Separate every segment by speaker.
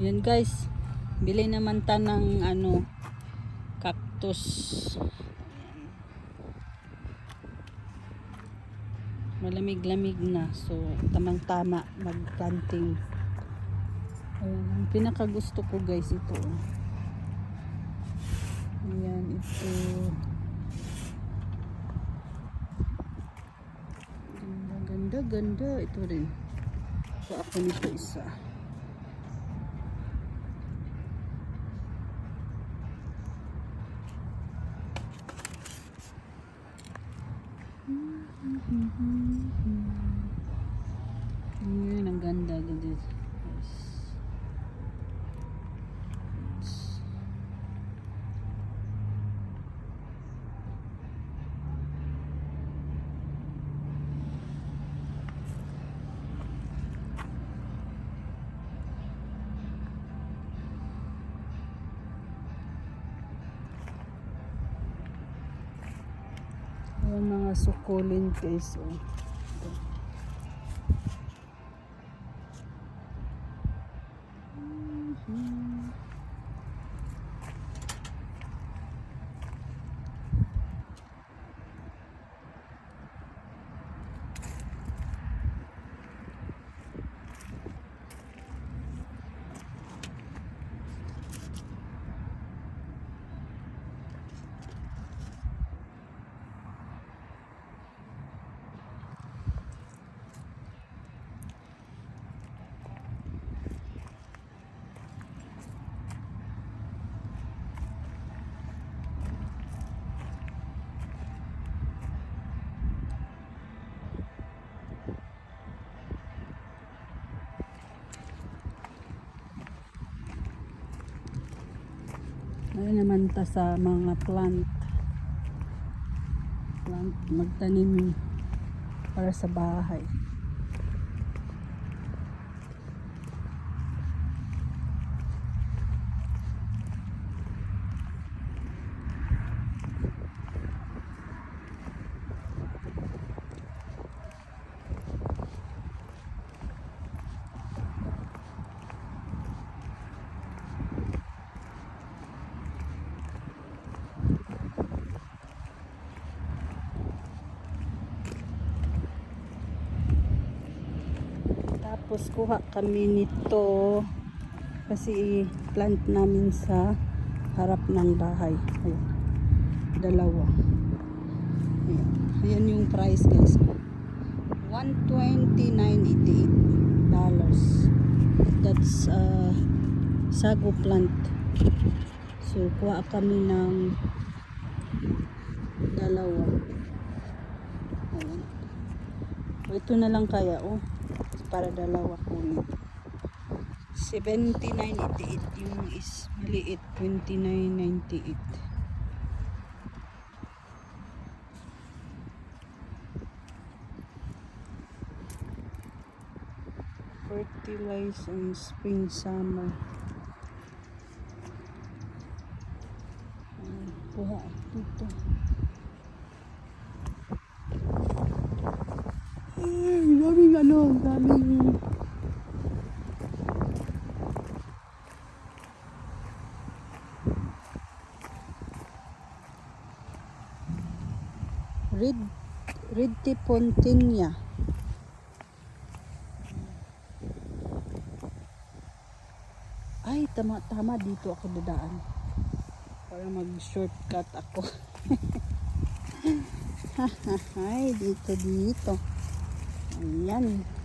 Speaker 1: Yan guys. Bili naman ta ng ano cactus. Malamig-lamig na. So, tamang-tama mag-planting. Ayan. Ang pinaka gusto ko guys ito. Ayan, ito. Ganda, ganda. Ito rin. So, ako nito isa. Ayan, ang ganda. Ganda. Yes. Ayan mga sukulin guys. Oh. Ano naman ta sa mga plant. Plant, magtanim para sa bahay. Tapos kuha kami nito kasi plant namin sa harap ng bahay. Ayan. Dalawa. Ayan. Ayan yung price guys. 129.88 dollars. That's uh, sago plant. So kuha kami ng dalawa. Ayan. Ito na lang kaya oh para dalawa kunin. 79.88 yung is maliit 29.98 fertilize in spring summer Ayan, kuha dito ay daming ano daming Red Red Pontinia. Ay, tama tama dito ako dadaan. Para mag-shortcut ako. Ay, dito dito. Ayan.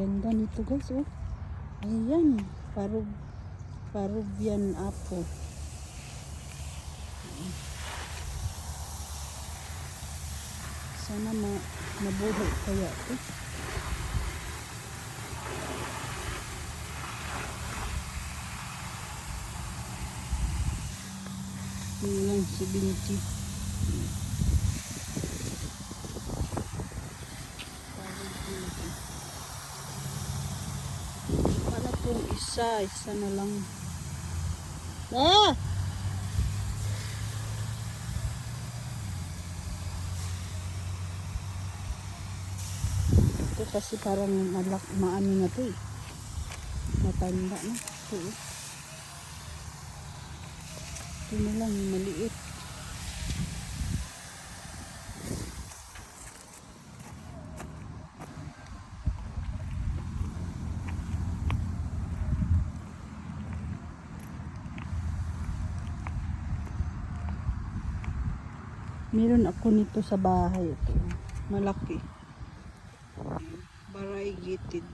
Speaker 1: Ganda nito guys, oh. Ayan, parang Peruvian apple. Sana ma mabuhay kaya ito. Yun lang si. Pong isa, isa na lang. Ah! Ito kasi parang malak, maano na to eh. Matanda na. Ito eh. Ito na lang, yung maliit. Meron ako nito sa bahay. Ito. Malaki. Variegated.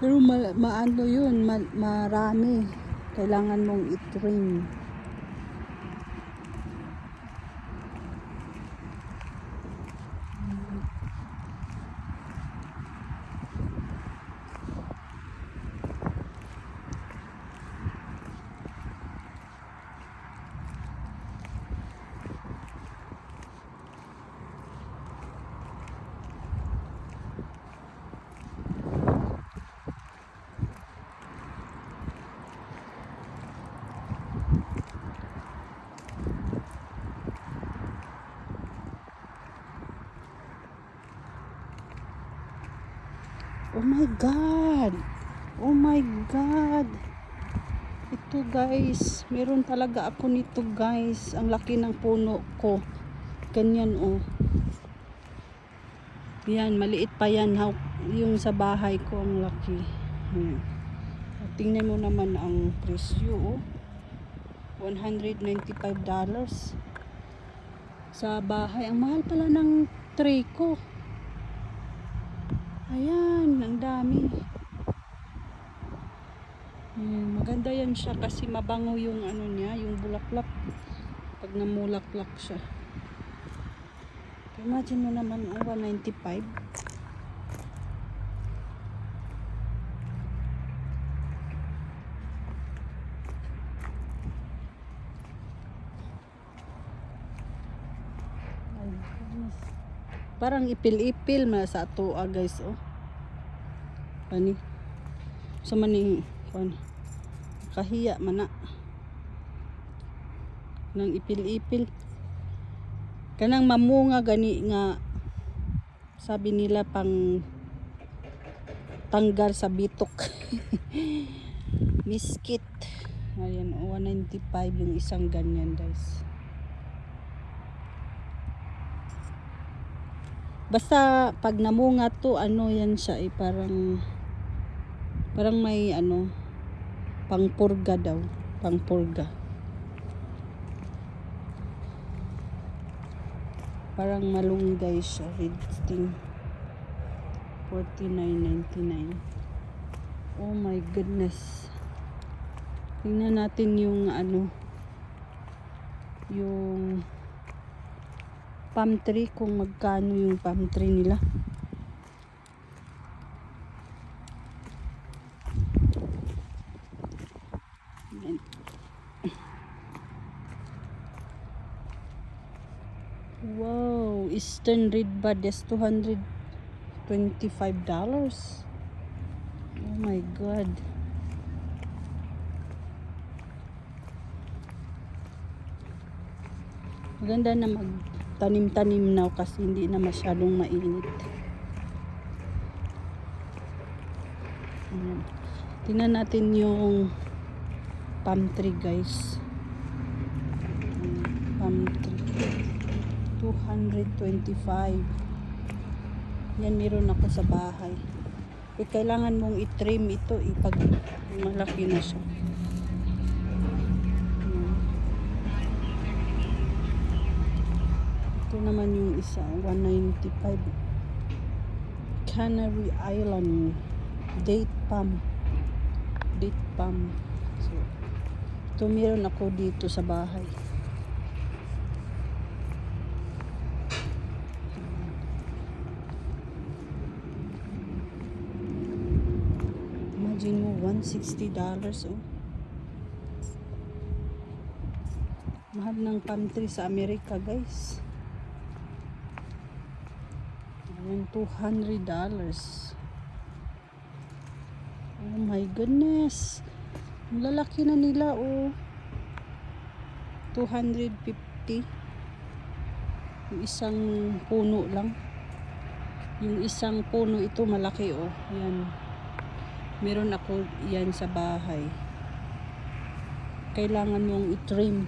Speaker 1: Pero ma maano yun, ma marami. Kailangan mong i-trim. Oh my God! Oh my God! Ito guys, meron talaga ako nito guys. Ang laki ng puno ko. Ganyan oh. Yan, maliit pa yan. How, yung sa bahay ko ang laki. Ayan. Tingnan mo naman ang presyo oh. $195 sa bahay. Ang mahal pala ng tray ko. Ayan, ang dami. Ayan, maganda yan siya kasi mabango yung ano niya, yung bulaklak. Pag namulaklak siya. Imagine mo naman, oh, 195. Ay, goodness. Parang ipil-ipil na sa ato ah, guys oh. Ani. Sa mani kon kahiya man na. Nang ipil-ipil. Kanang mamunga gani nga sabi nila pang tanggal sa bitok. Miskit. Ayan, 195 yung isang ganyan guys. Basta pag namunga to, ano yan siya eh, parang parang may ano pangpurga daw, pangpurga. Parang malunggay siya, red sting. 49.99. Oh my goodness. Tingnan natin yung ano yung palm tree kung magkano yung palm tree nila. Ayan. Wow, Eastern Red Bud is $225. Oh my god. Maganda na magtanim-tanim na kasi hindi na masyadong mainit. Ayan. Tingnan natin yung palm tree guys. Ayan, Palm tree. 225. Yan meron ako sa bahay. Eh, kailangan mong i-trim ito ipag malaki na siya. Naman yung isa, 195. Canary Island date palm. Date palm. So, ito meron ako dito sa bahay. Imagine mo, $160 oh. Mahal ng tree sa Amerika, guys. Ayan, $200. Oh my goodness. Lalaki na nila, oh. 250. Yung isang puno lang. Yung isang puno ito malaki oh. Yan. Meron ako yan sa bahay. Kailangan mong i-trim.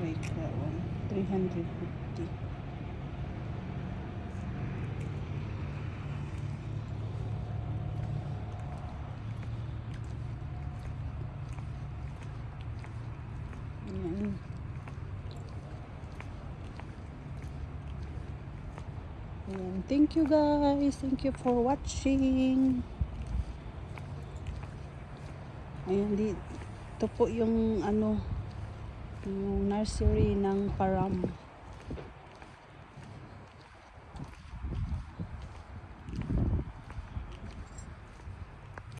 Speaker 1: Wait, that one. 350. Ayan. Ayan. Thank you guys. Thank you for watching. Ayan, di, ito po yung ano, yung nursery ng param.